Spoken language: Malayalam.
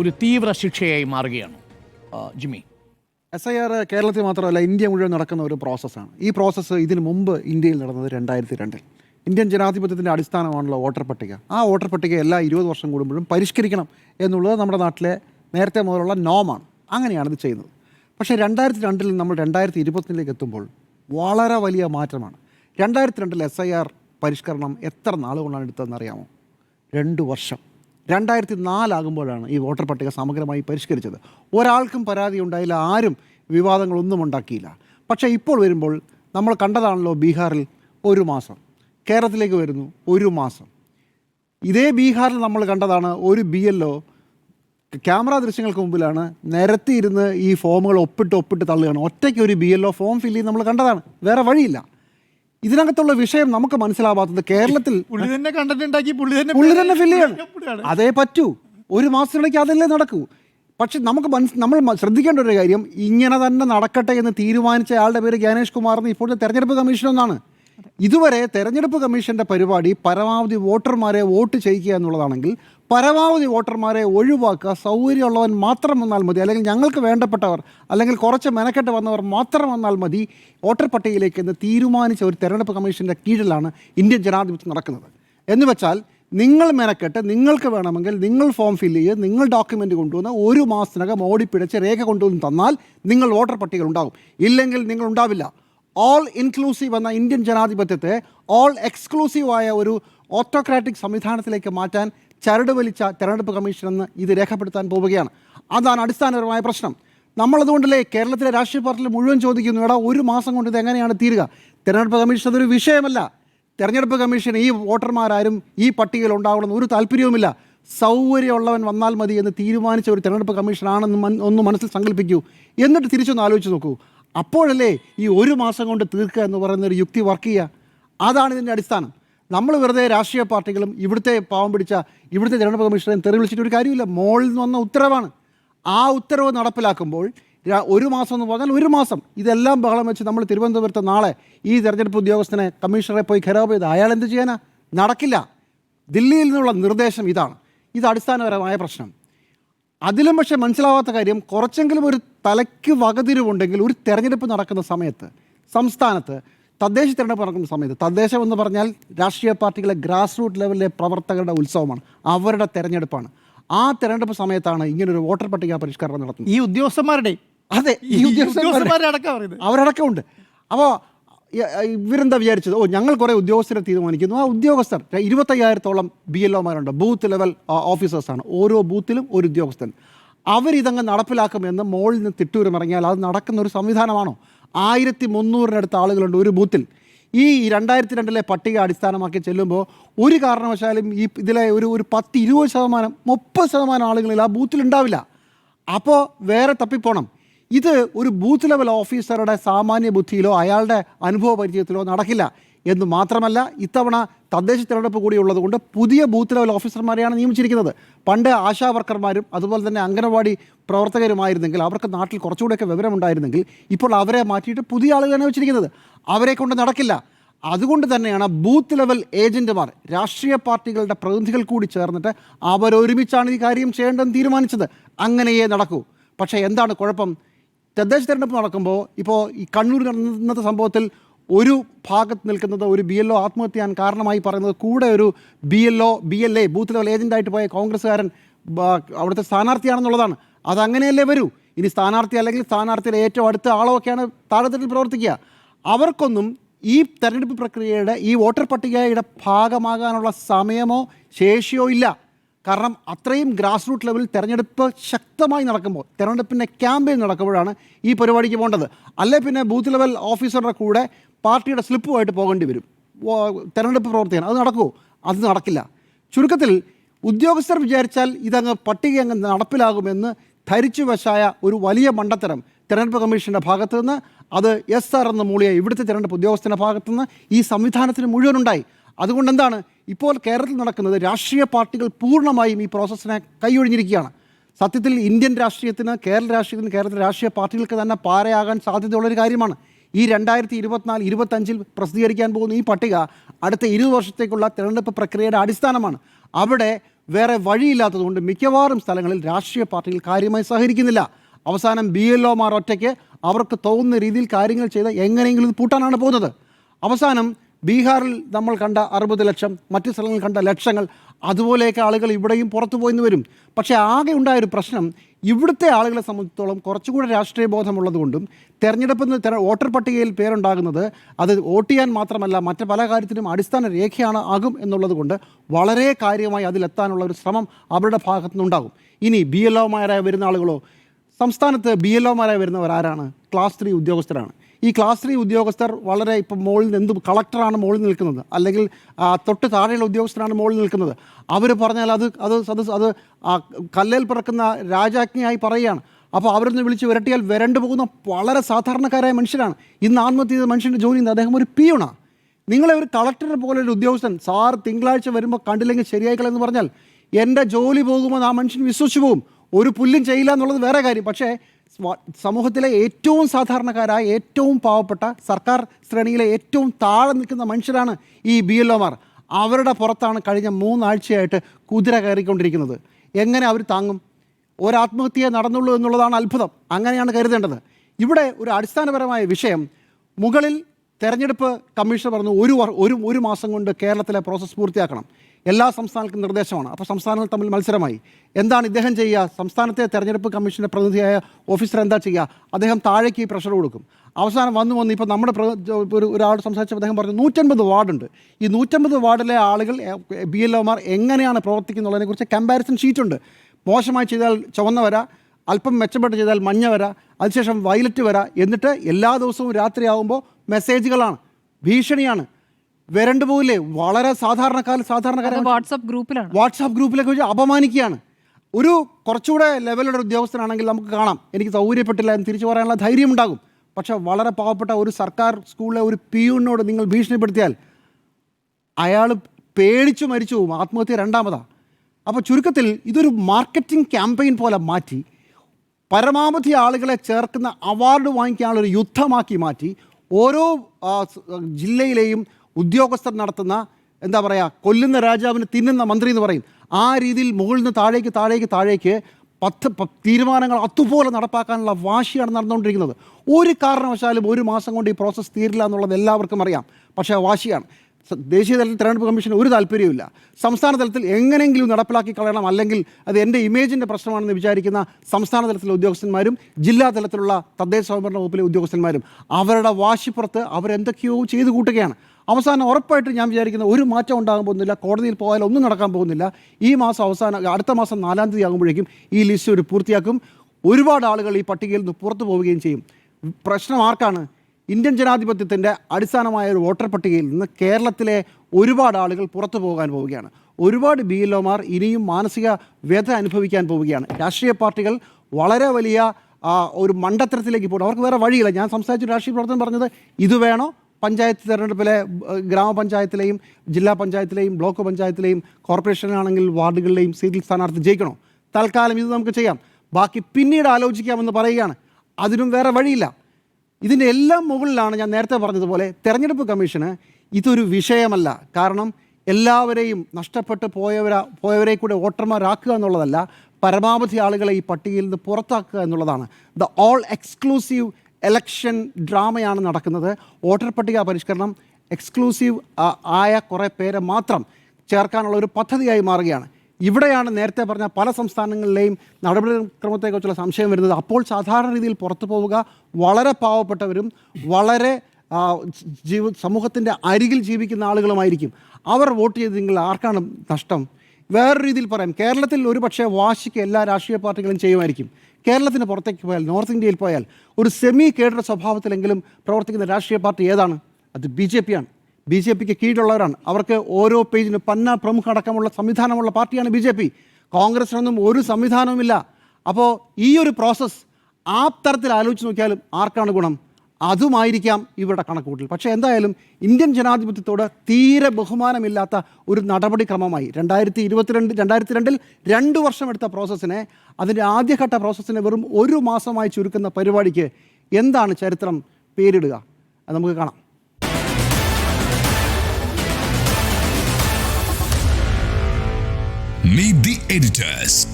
ഒരു തീവ്ര ശിക്ഷയായി മാറുകയാണ് ജിമ്മി. എസ് ഐ ആർ കേരളത്തിൽ മാത്രമല്ല ഇന്ത്യ മുഴുവൻ നടക്കുന്ന ഒരു പ്രോസസ്സാണ്. ഈ പ്രോസസ്സ് ഇതിനു മുമ്പ് ഇന്ത്യയിൽ നടന്നത് രണ്ടായിരത്തി രണ്ടിൽ ഇന്ത്യൻ ജനാധിപത്യത്തിന്റെ അടിസ്ഥാനമാണല്ലോ വോട്ടർ പട്ടിക. ആ വോട്ടർ പട്ടിക എല്ലാ ഇരുപത് വർഷം കൂടുമ്പോഴും പരിഷ്കരിക്കണം എന്നുള്ളത് നമ്മുടെ നാട്ടിലെ നേരത്തെ മുതലുള്ള നോമാണ്. അങ്ങനെയാണ് ഇത് ചെയ്യുന്നത്. പക്ഷേ രണ്ടായിരത്തി രണ്ടിൽ നമ്മൾ രണ്ടായിരത്തി ഇരുപത്തിലേക്ക് എത്തുമ്പോൾ വളരെ വലിയ മാറ്റമാണ്. രണ്ടായിരത്തി രണ്ടിൽ എസ് ഐ ആർ പരിഷ്കരണം എത്ര നാൾ കൊണ്ടാണ് എടുത്തതെന്ന് അറിയാമോ രണ്ട് വർഷം. രണ്ടായിരത്തി നാലാകുമ്പോഴാണ് ഈ വോട്ടർ പട്ടിക സമഗ്രമായി പരിഷ്കരിച്ചത്. ഒരാൾക്കും പരാതി ഉണ്ടായില്ല ആരും വിവാദങ്ങളൊന്നും ഉണ്ടാക്കിയില്ല. പക്ഷേ ഇപ്പോൾ വരുമ്പോൾ നമ്മൾ കണ്ടതാണല്ലോ ബീഹാറിൽ ഒരു മാസം കേരളത്തിലേക്ക് വരുന്നു ഒരു മാസം. ഇതേ ബീഹാറിൽ നമ്മൾ കണ്ടതാണ് ഒരു ബി എൽ ക്യാമറ ദൃശ്യങ്ങൾക്ക് മുമ്പിലാണ് നിരത്തിയിരുന്ന് ഈ ഫോമുകൾ ഒപ്പിട്ട് ഒപ്പിട്ട് തള്ളുകയാണ്. ഒറ്റയ്ക്ക് ഒരു ബി എൽ ഫോം ഫില്ല് ചെയ്ത് നമ്മൾ കണ്ടതാണ് വേറെ വഴിയില്ല. ഇതിനകത്തുള്ള വിഷയം നമുക്ക് മനസ്സിലാവാത്തത് കേരളത്തിൽ പുള്ളി തന്നെ കണ്ടന്റ് ഉണ്ടാക്കി പുള്ളി തന്നെ പുള്ളി തന്നെ ഫില്ല് ചെയ്യണം. അതേ പറ്റൂ. ഒരു മാസത്തിനിടയ്ക്ക് അതല്ലേ നടക്കൂ. പക്ഷെ നമുക്ക് മനസ് നമ്മൾ ശ്രദ്ധിക്കേണ്ട ഒരു കാര്യം ഇങ്ങനെ തന്നെ നടക്കട്ടെ എന്ന് തീരുമാനിച്ച ആളുടെ പേര് ജ്ഞാനേഷ് കുമാർ എന്ന് ഇപ്പോഴത്തെ തെരഞ്ഞെടുപ്പ് കമ്മീഷൻ ഒന്നാണ്. ഇതുവരെ തെരഞ്ഞെടുപ്പ് കമ്മീഷന്റെ പരിപാടി പരമാവധി വോട്ടർമാരെ വോട്ട് ചെയ്യിക്കുക എന്നുള്ളതാണെങ്കിൽ പരമാവധി വോട്ടർമാരെ ഒഴിവാക്കുക സൗകര്യമുള്ളവൻ മാത്രം വന്നാൽ മതി അല്ലെങ്കിൽ ഞങ്ങൾക്ക് വേണ്ടപ്പെട്ടവർ അല്ലെങ്കിൽ കുറച്ച് മെനക്കെട്ട് വന്നവർ മാത്രം വന്നാൽ മതി വോട്ടർ പട്ടികയിലേക്ക് എന്ന് തീരുമാനിച്ച ഒരു തെരഞ്ഞെടുപ്പ് കമ്മീഷന്റെ കീഴിലാണ് ഇന്ത്യൻ ജനാധിപത്യം നടക്കുന്നത്. എന്ന് വെച്ചാൽ നിങ്ങൾ മെനക്കെട്ട് നിങ്ങൾക്ക് വേണമെങ്കിൽ നിങ്ങൾ ഫോം ഫില്ല് ചെയ്ത് നിങ്ങൾ ഡോക്യുമെന്റ് കൊണ്ടുവന്ന് ഒരു മാസത്തിനകം ഓടിപ്പിടിച്ച് രേഖ കൊണ്ടുവന്ന് തന്നാൽ നിങ്ങൾ വോട്ടർ പട്ടികയിൽ ഉണ്ടാകും. ഇല്ലെങ്കിൽ നിങ്ങൾ ഉണ്ടാവില്ല. ഓൾ ഇൻക്ലൂസീവ് എന്ന ഇന്ത്യൻ ജനാധിപത്യത്തെ ഓൾ എക്സ്ക്ലൂസീവായ ഒരു ഓട്ടോക്രാറ്റിക് സംവിധാനത്തിലേക്ക് മാറ്റാൻ ചരട് വലിച്ച തെരഞ്ഞെടുപ്പ് കമ്മീഷൻ എന്ന് ഇത് രേഖപ്പെടുത്താൻ പോവുകയാണ്. അതാണ് അടിസ്ഥാനപരമായ പ്രശ്നം. നമ്മളതുകൊണ്ടല്ലേ കേരളത്തിലെ രാഷ്ട്രീയ പാർട്ടികൾ മുഴുവൻ ചോദിക്കുന്നു എടാ ഒരു മാസം കൊണ്ട് ഇത് എങ്ങനെയാണ് തീരുക? തെരഞ്ഞെടുപ്പ് കമ്മീഷൻ അതൊരു വിഷയമല്ല. തെരഞ്ഞെടുപ്പ് കമ്മീഷൻ ഈ വോട്ടർമാരാരും ഈ പട്ടികയിൽ ഉണ്ടാവണമെന്ന് ഒരു താല്പര്യവുമില്ല. സൗകര്യമുള്ളവൻ വന്നാൽ മതി എന്ന് തീരുമാനിച്ച ഒരു തെരഞ്ഞെടുപ്പ് കമ്മീഷനാണെന്ന് ഒന്ന് മനസ്സിൽ സങ്കല്പിക്കൂ. എന്നിട്ട് തിരിച്ചൊന്ന് ആലോചിച്ച് നോക്കൂ. അപ്പോഴല്ലേ ഈ ഒരു മാസം കൊണ്ട് തീർക്കുക എന്ന് പറയുന്ന ഒരു യുക്തി വർക്ക് ചെയ്യുക? അതാണ് ഇതിന്റെ അടിസ്ഥാനം. നമ്മൾ വെറുതെ രാഷ്ട്രീയ പാർട്ടികളും ഇവിടുത്തെ പാവം പിടിച്ച ഇവിടുത്തെ തിരഞ്ഞെടുപ്പ് കമ്മീഷനെ തെറി വിളിച്ചിട്ട് ഒരു കാര്യമില്ല മോളിൽ നിന്ന് വന്ന ഉത്തരവാണ്. ആ ഉത്തരവ് നടപ്പിലാക്കുമ്പോൾ ഒരു മാസം എന്ന് പറഞ്ഞാൽ ഒരു മാസം ഇതെല്ലാം ബഹളം വെച്ച് നമ്മൾ തിരുവനന്തപുരത്ത് നാളെ ഈ തെരഞ്ഞെടുപ്പ് ഉദ്യോഗസ്ഥനെ കമ്മീഷണറെ പോയി ഖരാബ് ചെയ്ത് അയാൾ എന്ത് ചെയ്യാനാ? നടക്കില്ല. ദില്ലിയിൽ നിന്നുള്ള നിർദ്ദേശം ഇതാണ്. ഇത് അടിസ്ഥാനപരമായ പ്രശ്നം. അതിലും പക്ഷേ മനസ്സിലാവാത്ത കാര്യം കുറച്ചെങ്കിലും ഒരു തലയ്ക്ക് വകതിരിവുണ്ടെങ്കിൽ ഒരു തെരഞ്ഞെടുപ്പ് നടക്കുന്ന സമയത്ത് സംസ്ഥാനത്ത് തദ്ദേശ തിരഞ്ഞെടുപ്പ് നടക്കുന്ന സമയത്ത് തദ്ദേശം എന്ന് പറഞ്ഞാൽ രാഷ്ട്രീയ പാർട്ടികളെ ഗ്രാസ് റൂട്ട് ലെവലിലെ പ്രവർത്തകരുടെ ഉത്സവമാണ്. അവരുടെ തെരഞ്ഞെടുപ്പാണ്. ആ തെരഞ്ഞെടുപ്പ് സമയത്താണ് ഇങ്ങനൊരു വോട്ടർ പട്ടിക പരിഷ്കരണം നടത്തുന്നത്. ഈ ഉദ്യോഗസ്ഥന്മാരുടെ. അതെ ഈ ഉദ്യോഗസ്ഥന്മാരുടെ. അവരടക്കമുണ്ട്. അപ്പോൾ ഇവരെന്താ വിചാരിച്ചത്? ഓ ഞങ്ങൾ കുറേ ഉദ്യോഗസ്ഥരെ തീരുമാനിക്കുന്നു. ആ ഉദ്യോഗസ്ഥർ ഇരുപത്തയ്യായിരത്തോളം ബി എൽ ഒമാരുണ്ട്. ബൂത്ത് ലെവൽ ഓഫീസേഴ്സാണ്. ഓരോ ബൂത്തിലും ഒരു ഉദ്യോഗസ്ഥൻ. അവരിതങ്ങ് നടപ്പിലാക്കുമെന്ന് മോളിൽ നിന്ന് തിട്ടൂരമിറങ്ങിയാൽ അത് നടക്കുന്ന ഒരു സംവിധാനമാണോ? ആയിരത്തി മുന്നൂറിനടുത്ത് ആളുകളുണ്ട് ഒരു ബൂത്തിൽ. ഈ രണ്ടായിരത്തി രണ്ടിലെ പട്ടിക അടിസ്ഥാനമാക്കി ചെല്ലുമ്പോൾ ഒരു കാരണവശാലും ഈ ഇതിലെ ഒരു ഒരു പത്ത് ഇരുപത് ശതമാനം മുപ്പത് ശതമാനം ആളുകളിൽ ആ ബൂത്തിൽ ഉണ്ടാവില്ല. അപ്പോൾ വേറെ തപ്പിപ്പോണം. ഇത് ഒരു ബൂത്ത് ലെവൽ ഓഫീസറുടെ സാമാന്യ ബുദ്ധിയിലോ അയാളുടെ അനുഭവ പരിചയത്തിലോ നടക്കില്ല. എന്ന് മാത്രമല്ല ഇത്തവണ തദ്ദേശ തിരഞ്ഞെടുപ്പ് കൂടി ഉള്ളതുകൊണ്ട് പുതിയ ബൂത്ത് ലെവൽ ഓഫീസർമാരെയാണ് നിയമിച്ചിരിക്കുന്നത്. പണ്ട് ആശാ വർക്കർമാരും അതുപോലെ തന്നെ അംഗനവാടി പ്രവർത്തകരുമായിരുന്നെങ്കിൽ അവർക്ക് നാട്ടിൽ കുറച്ചുകൂടെയൊക്കെ വിവരമുണ്ടായിരുന്നെങ്കിൽ ഇപ്പോൾ അവരെ മാറ്റിയിട്ട് പുതിയ ആളുകളാണ് വെച്ചിരിക്കുന്നത്. അവരെ കൊണ്ട് നടക്കില്ല. അതുകൊണ്ട് തന്നെയാണ് ബൂത്ത് ലെവൽ ഏജന്റുമാർ രാഷ്ട്രീയ പാർട്ടികളുടെ പ്രതിനിധികൾ കൂടി ചേർന്നിട്ട് അവരൊരുമിച്ചാണ് ഈ കാര്യം ചെയ്യേണ്ടതെന്ന് തീരുമാനിച്ചത്. അങ്ങനെയേ നടക്കൂ. പക്ഷേ എന്താണ് കുഴപ്പം? തദ്ദേശ തെരഞ്ഞെടുപ്പ് നടക്കുമ്പോൾ ഇപ്പോൾ ഈ കണ്ണൂർ നടന്ന സംഭവത്തിൽ ഒരു ഭാഗത്ത് നിൽക്കുന്നത് ഒരു ബി എൽ ഒ ആത്മഹത്യ ചെയ്യാൻ കാരണമായി പറയുന്നത്. കൂടെ ഒരു B L O B L A booth level ഏജന്റായിട്ട് പോയ കോൺഗ്രസ്സുകാരൻ അവിടുത്തെ സ്ഥാനാർത്ഥിയാണെന്നുള്ളതാണ്. അതങ്ങനെയല്ലേ വരൂ? ഇനി സ്ഥാനാർത്ഥി അല്ലെങ്കിൽ സ്ഥാനാർത്ഥിയുടെ ഏറ്റവും അടുത്ത ആളൊക്കെയാണ് താഴെത്തട്ടിൽ പ്രവർത്തിക്കുക. അവർക്കൊന്നും ഈ തെരഞ്ഞെടുപ്പ് പ്രക്രിയയുടെ ഈ വോട്ടർ പട്ടികയുടെ ഭാഗമാകാനുള്ള സമയമോ ശേഷിയോ ഇല്ല. കാരണം അത്രയും ഗ്രാസ് റൂട്ട് ലെവലിൽ തെരഞ്ഞെടുപ്പ് ശക്തമായി നടക്കുമ്പോൾ തെരഞ്ഞെടുപ്പിന്റെ ക്യാമ്പയിൻ നടക്കുമ്പോഴാണ് ഈ പരിപാടിക്ക് പോകേണ്ടത്. അല്ലെ പിന്നെ ബൂത്ത് ലെവൽ ഓഫീസറുടെ കൂടെ പാർട്ടിയുടെ സ്ലിപ്പുമായിട്ട് പോകേണ്ടി വരും. തിരഞ്ഞെടുപ്പ് പ്രവർത്തിക്കാൻ. അത് നടക്കുമോ അത് നടക്കില്ല. ചുരുക്കത്തിൽ ഉദ്യോഗസ്ഥർ വിചാരിച്ചാൽ ഇതങ്ങ് പട്ടിക അങ്ങ് നടപ്പിലാകുമെന്ന് ധരിച്ചു വശായ ഒരു വലിയ മണ്ടത്തരം തെരഞ്ഞെടുപ്പ് കമ്മീഷന്റെ ഭാഗത്തു നിന്ന് അത് എസ് ആർ എന്ന മൂളിയ ഇവിടുത്തെ തെരഞ്ഞെടുപ്പ് ഉദ്യോഗസ്ഥന്റെ ഭാഗത്തു നിന്ന് ഈ സംവിധാനത്തിന് മുഴുവനുണ്ടായി. അതുകൊണ്ട് എന്താണ് ഇപ്പോൾ കേരളത്തിൽ നടക്കുന്നത് രാഷ്ട്രീയ പാർട്ടികൾ പൂർണമായും ഈ പ്രോസസ്സിനെ കൈയൊഴിഞ്ഞിരിക്കുകയാണ്. സത്യത്തിൽ ഇന്ത്യൻ രാഷ്ട്രീയത്തിന് കേരള രാഷ്ട്രീയത്തിന് കേരളത്തിലെ രാഷ്ട്രീയ പാർട്ടികൾക്ക് തന്നെ പാരയാകാൻ സാധ്യതയുള്ളൊരു കാര്യമാണ്. ഈ രണ്ടായിരത്തി ഇരുപത്തിനാല് ഇരുപത്തഞ്ചിൽ പ്രസിദ്ധീകരിക്കാൻ പോകുന്ന ഈ പട്ടിക അടുത്ത ഇരുപത് വർഷത്തേക്കുള്ള തിരഞ്ഞെടുപ്പ് പ്രക്രിയയുടെ അടിസ്ഥാനമാണ്. അവിടെ വേറെ വഴിയില്ലാത്തതുകൊണ്ട് മിക്കവാറും സ്ഥലങ്ങളിൽ രാഷ്ട്രീയ പാർട്ടികൾ കാര്യമായി സഹകരിക്കുന്നില്ല. അവസാനം ബി എൽ ഒമാർ ഒറ്റയ്ക്ക് അവർക്ക് തോന്നുന്ന രീതിയിൽ കാര്യങ്ങൾ ചെയ്ത് എങ്ങനെയെങ്കിലും പൂട്ടാനാണ് പോകുന്നത്. അവസാനം ബീഹാറിൽ നമ്മൾ കണ്ട അറുപത് ലക്ഷം മറ്റു സ്ഥലങ്ങളിൽ കണ്ട ലക്ഷങ്ങൾ അതുപോലെയൊക്കെ ആളുകൾ ഇവിടെയും പുറത്തു പോയിന്ന് വരും. പക്ഷേ ആകെ ഉണ്ടായൊരു പ്രശ്നം ഇവിടുത്തെ ആളുകളെ സംബന്ധിച്ചിടത്തോളം കുറച്ചുകൂടെ രാഷ്ട്രീയ ബോധമുള്ളതുകൊണ്ടും തെരഞ്ഞെടുപ്പ് തെര വോട്ടർ പട്ടികയിൽ പേരുണ്ടാകുന്നത് അത് വോട്ട് ചെയ്യാൻ മാത്രമല്ല മറ്റ് പല കാര്യത്തിനും അടിസ്ഥാന രേഖയാണ് ആകും എന്നുള്ളതുകൊണ്ട് വളരെ കാര്യമായി അതിലെത്താനുള്ള ഒരു ശ്രമം അവരുടെ ഭാഗത്തുനിന്നുണ്ടാകും ഇനി ബി എൽ ഒമാരായി വരുന്ന ആളുകളോ? സംസ്ഥാനത്ത് ബി എൽ ഒമാരായി വരുന്നവർ ആരാണ്? ക്ലാസ് ത്രീ ഉദ്യോഗസ്ഥരാണ്. ഈ ക്ലാസ് ത്രീ ഉദ്യോഗസ്ഥർ വളരെ ഇപ്പം മുകളിൽ നിന്ന് എന്ത് കളക്ടറാണ് മുകളിൽ നിൽക്കുന്നത്? അല്ലെങ്കിൽ തൊട്ട് താഴെയുള്ള ഉദ്യോഗസ്ഥരാണ് മുകളിൽ നിൽക്കുന്നത്. അവർ പറഞ്ഞാൽ അത് അത് അത് അത് കല്ലേൽ പിറക്കുന്ന രാജാജ്ഞയായി പറയുകയാണ്. അപ്പോൾ അവരൊന്ന് വിളിച്ച് വിരട്ടിയാൽ വരണ്ടു പോകുന്ന വളരെ സാധാരണക്കാരായ മനുഷ്യരാണ്. ഇന്ന് ആത്മഹത്യ മനുഷ്യന്റെ ജോലി അദ്ദേഹം ഒരു പിയൂണാണ് നിങ്ങളെ ഒരു കളക്ടറെ പോലെ ഒരു ഉദ്യോഗസ്ഥൻ സാർ തിങ്കളാഴ്ച വരുമ്പോൾ കണ്ടില്ലെങ്കിൽ ശരിയായിക്കളെന്ന് പറഞ്ഞാൽ എന്റെ ജോലി പോകുമെന്ന് ആ മനുഷ്യൻ വിശ്വസിച്ചു പോകും. ഒരു പുല്ലും ചെയ്യില്ല എന്നുള്ളത് വേറെ കാര്യം. പക്ഷേ സമൂഹത്തിലെ ഏറ്റവും സാധാരണക്കാരായ ഏറ്റവും പാവപ്പെട്ട സർക്കാർ ശ്രേണിയിലെ ഏറ്റവും താഴെ നിൽക്കുന്ന മനുഷ്യരാണ് ഈ ബി അവരുടെ പുറത്താണ് കഴിഞ്ഞ മൂന്നാഴ്ചയായിട്ട് കുതിര കയറിക്കൊണ്ടിരിക്കുന്നത്. എങ്ങനെ അവർ താങ്ങും? ഒരാത്മഹത്യയെ നടന്നുള്ളൂ എന്നുള്ളതാണ് അത്ഭുതം. അങ്ങനെയാണ് കരുതേണ്ടത്. ഇവിടെ ഒരു അടിസ്ഥാനപരമായ വിഷയം മുകളിൽ തെരഞ്ഞെടുപ്പ് കമ്മീഷണർ പറഞ്ഞു ഒരു ഒരു ഒരു മാസം കൊണ്ട് കേരളത്തിലെ പ്രോസസ്സ് പൂർത്തിയാക്കണം. എല്ലാ സംസ്ഥാനങ്ങൾക്കും നിർദ്ദേശമാണ്. അപ്പോൾ സംസ്ഥാനങ്ങൾ തമ്മിൽ മത്സരമായി. എന്താണ് ഇദ്ദേഹം ചെയ്യുക? സംസ്ഥാനത്തെ തെരഞ്ഞെടുപ്പ് കമ്മീഷന്റെ പ്രതിനിധിയായ ഓഫീസർ എന്താ ചെയ്യുക? അദ്ദേഹം താഴേക്ക് ഈ പ്രഷർ കൊടുക്കും. അവസാനം വന്നു വന്ന് ഇപ്പോൾ നമ്മുടെ ഒരു ഒരാൾ സംസാരിച്ചപ്പോൾ അദ്ദേഹം പറഞ്ഞു നൂറ്റൻപത് വാർഡുണ്ട്. ഈ നൂറ്റമ്പത് വാർഡിലെ ആളുകൾ ബി എൽ ഒമാർ എങ്ങനെയാണ് പ്രവർത്തിക്കുന്നുള്ളതിനെക്കുറിച്ച് കമ്പാരിസൺ ഷീറ്റുണ്ട് മോശമായി ചെയ്താൽ ചുവന്ന വര അല്പം മെച്ചപ്പെട്ട് ചെയ്താൽ മഞ്ഞ വര അതിനുശേഷം വയലറ്റ് വര. എന്നിട്ട് എല്ലാ ദിവസവും രാത്രിയാകുമ്പോൾ മെസ്സേജുകളാണ് ഭീഷണിയാണ്. വരണ്ടു പോകില്ലേ വളരെ സാധാരണക്കാർ സാധാരണക്കാരെ വാട്സ്ആപ്പ് ഗ്രൂപ്പിലാണ്. വാട്സാപ്പ് ഗ്രൂപ്പിലൊക്കെ വെച്ച് അപമാനിക്കുകയാണ്. ഒരു കുറച്ചുകൂടെ ലെവലുള്ള ഉദ്യോഗസ്ഥനാണെങ്കിൽ നമുക്ക് കാണാം. എനിക്ക് സൗകര്യപ്പെട്ടില്ല എന്ന് തിരിച്ചു പറയാനുള്ള ധൈര്യം ഉണ്ടാകും. പക്ഷേ വളരെ പാവപ്പെട്ട ഒരു സർക്കാർ സ്കൂളിലെ ഒരു പി പിയൂണിനോട് നിങ്ങൾ ഭീഷണിപ്പെടുത്തിയാൽ അയാൾ പേടിച്ചു മരിച്ചു പോകും. ആത്മഹത്യ രണ്ടാമതാണ് അപ്പോൾ ചുരുക്കത്തിൽ ഇതൊരു മാർക്കറ്റിംഗ് ക്യാമ്പയിൻ പോലെ മാറ്റി പരമാവധി ആളുകളെ ചേർക്കുന്ന അവാർഡ് വാങ്ങിക്കാനുള്ള ഒരു യുദ്ധമാക്കി മാറ്റി ഓരോ ജില്ലയിലെയും ഉദ്യോഗസ്ഥർ നടത്തുന്ന എന്താ പറയുക കൊല്ലുന്ന രാജാവിന് തിന്നുന്ന മന്ത്രി എന്ന് പറയും. ആ രീതിയിൽ മുകളിൽ നിന്ന് താഴേക്ക് താഴേക്ക് താഴേക്ക് പത്ത് തീരുമാനങ്ങൾ അതുപോലെ നടപ്പാക്കാനുള്ള വാശിയാണ് നടന്നുകൊണ്ടിരിക്കുന്നത്. ഒരു കാരണവശാലും ഒരു മാസം കൊണ്ട് ഈ പ്രോസസ്സ് തീരില്ല എന്നുള്ളത് എല്ലാവർക്കും അറിയാം. പക്ഷേ വാശിയാണ്. ദേശീയ തലത്തിൽ തെരഞ്ഞെടുപ്പ് കമ്മീഷന് ഒരു താല്പര്യവുമില്ല. സംസ്ഥാന തലത്തിൽ എങ്ങനെയെങ്കിലും നടപ്പിലാക്കി കളയണം അല്ലെങ്കിൽ അത് എന്റെ ഇമേജിന്റെ പ്രശ്നമാണെന്ന് വിചാരിക്കുന്ന സംസ്ഥാന തലത്തിലെ ഉദ്യോഗസ്ഥന്മാരും ജില്ലാ തലത്തിലുള്ള തദ്ദേശ സ്വയംഭരണ വകുപ്പിലെ ഉദ്യോഗസ്ഥന്മാരും അവരുടെ വാശിപ്പുറത്ത് അവരെന്തൊക്കെയോ ചെയ്തു കൂട്ടുകയാണ്. അവസാനം ഉറപ്പായിട്ട് ഞാൻ വിചാരിക്കുന്ന ഒരു മാറ്റം ഉണ്ടാകാൻ പോകുന്നില്ല. കോടതിയിൽ പോയാൽ ഒന്നും നടക്കാൻ പോകുന്നില്ല. ഈ മാസം അവസാനം അടുത്ത മാസം നാലാം തീയതി ആകുമ്പോഴേക്കും ഈ ലിസ്റ്റ് ഒരു പൂർത്തിയാക്കും. ഒരുപാട് ആളുകൾ ഈ പട്ടികയിൽ നിന്ന് പുറത്തു പോവുകയും ചെയ്യും. പ്രശ്നം ആർക്കാണ്? ഇന്ത്യൻ ജനാധിപത്യത്തിന്റെ അടിസ്ഥാനമായ ഒരു വോട്ടർ പട്ടികയിൽ നിന്ന് കേരളത്തിലെ ഒരുപാട് ആളുകൾ പുറത്തു പോകാൻ പോവുകയാണ്. ഒരുപാട് ബി എൽ ഒമാർ ഇനിയും മാനസിക വ്യഥ അനുഭവിക്കാൻ പോവുകയാണ്. രാഷ്ട്രീയ പാർട്ടികൾ വളരെ വലിയ ഒരു മണ്ടത്തരത്തിലേക്ക് പോകണം അവർക്ക് വേറെ വഴിയില്ല. ഞാൻ സംസാരിച്ച രാഷ്ട്രീയ പ്രവർത്തനം പറഞ്ഞത് ഇത് വേണോ? പഞ്ചായത്ത് തെരഞ്ഞെടുപ്പിലെ ഗ്രാമപഞ്ചായത്തിലെയും ജില്ലാ പഞ്ചായത്തിലെയും ബ്ലോക്ക് പഞ്ചായത്തിലെയും കോർപ്പറേഷനാണെങ്കിൽ വാർഡുകളിലെയും സീറ്റിൽ സ്ഥാനാർത്ഥി ജയിക്കണോ? തൽക്കാലം ഇത് നമുക്ക് ചെയ്യാം. ബാക്കി പിന്നീട് ആലോചിക്കാമെന്ന് പറയുകയാണ്. അതിനും വേറെ വഴിയില്ല. ഇതിന്റെ എല്ലാം മുകളിലാണ് ഞാൻ നേരത്തെ പറഞ്ഞതുപോലെ തെരഞ്ഞെടുപ്പ് കമ്മീഷന് ഇതൊരു വിഷയമല്ല. കാരണം എല്ലാവരെയും നഷ്ടപ്പെട്ട് പോയവരാ പോയവരെ കൂടെ വോട്ടർമാരാക്കുക എന്നുള്ളതല്ല പരമാവധി ആളുകളെ ഈ പട്ടികയിൽ നിന്ന് പുറത്താക്കുക എന്നുള്ളതാണ്. ദ ഓൾ എക്സ്ക്ലൂസീവ് എലക്ഷൻ ഡ്രാമയാണ് നടക്കുന്നത്. വോട്ടർ പട്ടിക പരിഷ്കരണം എക്സ്ക്ലൂസീവ് ആയ കുറേ പേരെ മാത്രം ചേർക്കാനുള്ള ഒരു പദ്ധതിയായി മാറുകയാണ്. ഇവിടെയാണ് നേരത്തെ പറഞ്ഞ പല സംസ്ഥാനങ്ങളിലെയും നടപടിക്രമത്തെക്കുറിച്ചുള്ള സംശയം വരുന്നത്. അപ്പോൾ സാധാരണ രീതിയിൽ പുറത്തു പോവുക വളരെ പാവപ്പെട്ടവരും വളരെ ജീവ സമൂഹത്തിന്റെ അരികിൽ ജീവിക്കുന്ന ആളുകളുമായിരിക്കും. അവർ വോട്ട് ചെയ്ത് നിങ്ങൾ ആർക്കാണ് നഷ്ടം? വേറെ രീതിയിൽ പറയാം. കേരളത്തിൽ ഒരു പക്ഷേ വാശിക്ക് എല്ലാ രാഷ്ട്രീയ പാർട്ടികളും ചെയ്യുമായിരിക്കും. കേരളത്തിന് പുറത്തേക്ക് പോയാൽ നോർത്ത് ഇന്ത്യയിൽ പോയാൽ ഒരു സെമി കേഡർ സ്വഭാവത്തിലെങ്കിലും പ്രവർത്തിക്കുന്ന രാഷ്ട്രീയ പാർട്ടി ഏതാണ്? അത് ബി ജെ പിയാണ് ബി ജെ പിക്ക് കീഴിലുള്ളവരാണ്. അവർക്ക് ഓരോ പേജിനും പന്ന പ്രമുഖ അടക്കമുള്ള സംവിധാനമുള്ള പാർട്ടിയാണ് ബി ജെ പി. കോൺഗ്രസിനൊന്നും ഒരു സംവിധാനവുമില്ല. അപ്പോൾ ഈ ഒരു പ്രോസസ്സ് ആ തരത്തിൽ ആലോചിച്ച് നോക്കിയാലും ആർക്കാണ് ഗുണം? അതുമായിരിക്കാം ഇവരുടെ കണക്കുകൂട്ടൽ. പക്ഷേ എന്തായാലും ഇന്ത്യൻ ജനാധിപത്യത്തോട് തീരെ ബഹുമാനമില്ലാത്ത ഒരു നടപടിക്രമമായി രണ്ടായിരത്തി ഇരുപത്തിരണ്ട് രണ്ടായിരത്തി രണ്ടിൽ രണ്ട് വർഷം എടുത്ത പ്രോസസ്സിനെ അതിന്റെ ആദ്യഘട്ട പ്രോസസ്സിനെ വെറും ഒരു മാസമായി ചുരുക്കുന്ന പരിപാടിക്ക് എന്താണ് ചരിത്രം പേരിടുക? അത് നമുക്ക് കാണാം. Meet the editors.